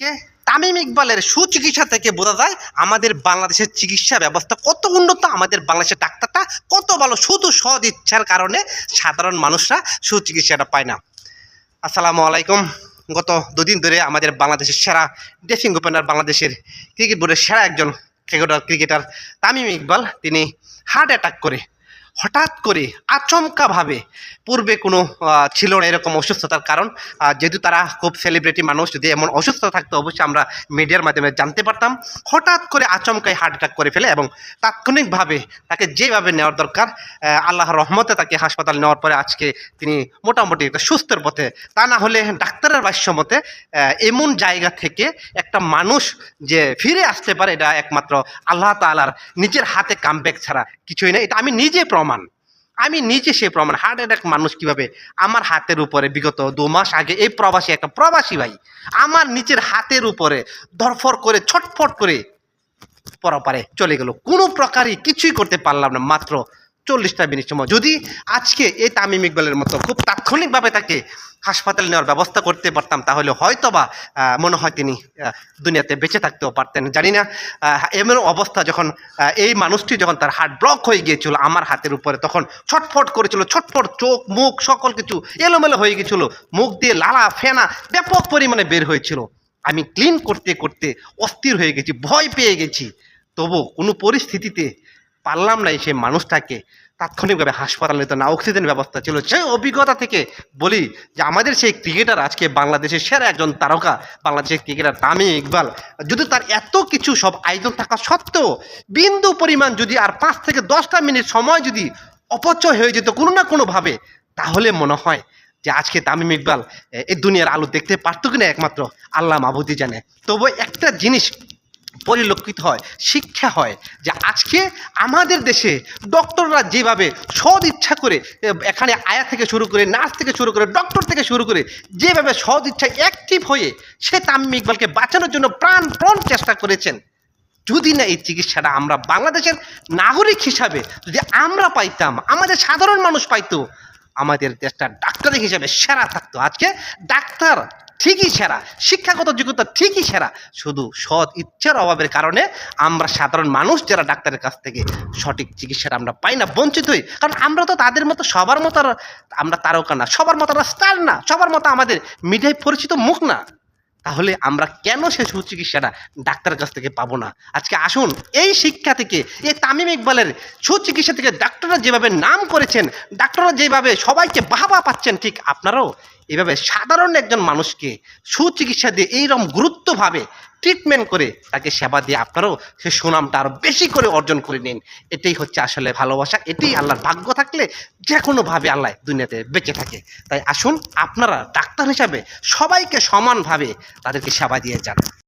কে? তামিম ইকবালের সুচিকিৎসা থেকে বোঝা যায় আমাদের বাংলাদেশের চিকিৎসা ব্যবস্থা কত উন্নত, আমাদের বাংলাদেশের ডাক্তারটা কত ভালো, শুধু সদ ইচ্ছার কারণে সাধারণ মানুষরা সুচিকিৎসাটা পায় না। আসসালামু আলাইকুম। গত দুদিন ধরে আমাদের বাংলাদেশের সেরা ডেফিং ওপেনার, বাংলাদেশের ক্রিকেট বোর্ডের সেরা একজন ক্রিকেটার ক্রিকেটার তামিম ইকবাল, তিনি হার্ট অ্যাটাক করে। হঠাৎ করে আচমকাভাবে পূর্বে কোনো ছিল না এরকম অসুস্থতার কারণ। যেহেতু তারা খুব সেলিব্রিটি মানুষ যদি এমন অসুস্থ থাকতো অবশ্যই আমরা মিডিয়ার মাধ্যমে জানতে পারতাম। হঠাৎ করে আচমকাই হার্ট অ্যাটাক করে ফেলে এবং তাৎক্ষণিকভাবে তাকে যেভাবে নেওয়ার দরকার আহ, আল্লাহর রহমতে তাকে হাসপাতাল নেওয়ার পরে আজকে তিনি মোটামুটি একটা সুস্থের পথে। তা না হলে ডাক্তারের ভাষ্য মতে এমন জায়গা থেকে একটা মানুষ যে ফিরে আসতে পারে এটা একমাত্র আল্লাহ তালার নিজের হাতে কামব্যাক ছাড়া কিছুই না। এটা আমি নিজে প্রমাণ আমি নিজে সেই প্রমাণ হার্ট অ্যাটাক মানুষ কীভাবে? আমার হাতের উপরে, বিগত দু মাস আগে এই প্রবাসী, একটা প্রবাসী ভাই, আমার নিজের হাতের উপরে ধরফর করে, ছটফট করে পরপারে চলে গেল। কোনো প্রকারই কিছুই করতে পারলাম না, মাত্র চল্লিশটা মিনিট সময় যদি আজকে এই তামিম ইকবালের মতো খুব তাৎক্ষণিকভাবে তাকে হাসপাতালে নেওয়ার ব্যবস্থা করতে পারতাম, তাহলে হয়তো বা মনে হয় তিনি দুনিয়াতে বেঁচে থাকতেও পারতেন। জানি না এমন অবস্থা যখন এই মানুষটি যখন তার হার্ট ব্লক হয়ে গিয়েছিল, আমার হাতের উপরে, তখন ছটফট করেছিল, ছটফট চোখ, মুখ, সকল কিছু এলোমেলো হয়ে গেছিল মুখ দিয়ে লালা, ফেনা, ব্যাপক পরিমাণে বের হয়েছিল। আমি ক্লিন করতে করতে অস্থির হয়ে গেছি, ভয় পেয়ে গেছি। তবু কোনো পরিস্থিতিতে পারলাম না সেই মানুষটাকে। তাৎক্ষণিকভাবে হাসপাতালে তো না অক্সিজেন ব্যবস্থা ছিল। সেই অভিজ্ঞতা থেকে বলি যে আমাদের সেই ক্রিকেটার আজকে বাংলাদেশের সেরা একজন তারকা, বাংলাদেশের ক্রিকেটার তামিম ইকবাল, যদি তার এত কিছু সব আয়োজন থাকা সত্ত্বেও বিন্দু পরিমাণ যদি আর পাঁচ থেকে দশটা মিনিট সময় যদি অপচয় হয়ে যেত কোনো না কোনোভাবে, তাহলে মনে হয় যে আজকে তামিম ইকবাল এই দুনিয়ার আলো দেখতে পারতো কিনা একমাত্র আল্লাহ মাহবুদি জানে। তবু একটা জিনিস পরিলক্ষিত হয়, শিক্ষা হয় যে আজকে আমাদের দেশে ডক্টররা যেভাবে সদ ইচ্ছা করে এখানে আয়া থেকে শুরু করে, নার্স থেকে শুরু করে ডক্টর থেকে শুরু করে যেভাবে সদ ইচ্ছায় অ্যাক্টিভ হয়ে সে তামিম ইকবালকে বাঁচানোর জন্য প্রাণপণ চেষ্টা করেছেন, যদি না এই চিকিৎসাটা আমরা বাংলাদেশের নাগরিক হিসাবে যদি আমরা পাইতাম, আমাদের সাধারণ মানুষ পাইতো, আমাদের দেশটা ডাক্তারি হিসাবে সেরা থাকতো। আজকে ডাক্তার ঠিকই সেরা, শিক্ষাগত যোগ্যতা ঠিকই সেরা, শুধু সৎ ইচ্ছার অভাবের কারণে আমরা সাধারণ মানুষ যারা ডাক্তারের কাছ থেকে সঠিক চিকিৎসাটা আমরা পাই না, বঞ্চিত হই। কারণ আমরা তো তাদের মতো সবার মতো আমরা তারকা না, সবার মতো আমরা স্টার না, সবার মতো আমাদের মিডিয়ায় পরিচিত মুখ না। তাহলে আমরা কেন সে সুচিকিৎসাটা ডাক্তারের কাছ থেকে পাবো না? আজকে আসুন, এই শিক্ষা থেকে, এই তামিম ইকবালের সুচিকিৎসা থেকে ডাক্তাররা যেভাবে নাম করেছেন, ডাক্তাররা যেভাবে সবাইকে বাহবা পাচ্ছেন, ঠিক আপনারাও এভাবে সাধারণ একজন মানুষকে সুচিকিৎসা দিয়ে এইরকম গুরুত্বভাবে ট্রিটমেন্ট করে তাকে সেবা দিয়ে আপনারাও সে সুনামটা আরও বেশি করে অর্জন করে নিন। এটাই হচ্ছে আসলে ভালোবাসা। এটাই আল্লাহর ভাগ্য থাকলে যে কোনোভাবে আল্লাহ দুনিয়াতে বেঁচে থাকে। তাই আসুন আপনারা ডাক্তার হিসাবে সবাইকে সমানভাবে তাদেরকে সেবা দিয়ে যান।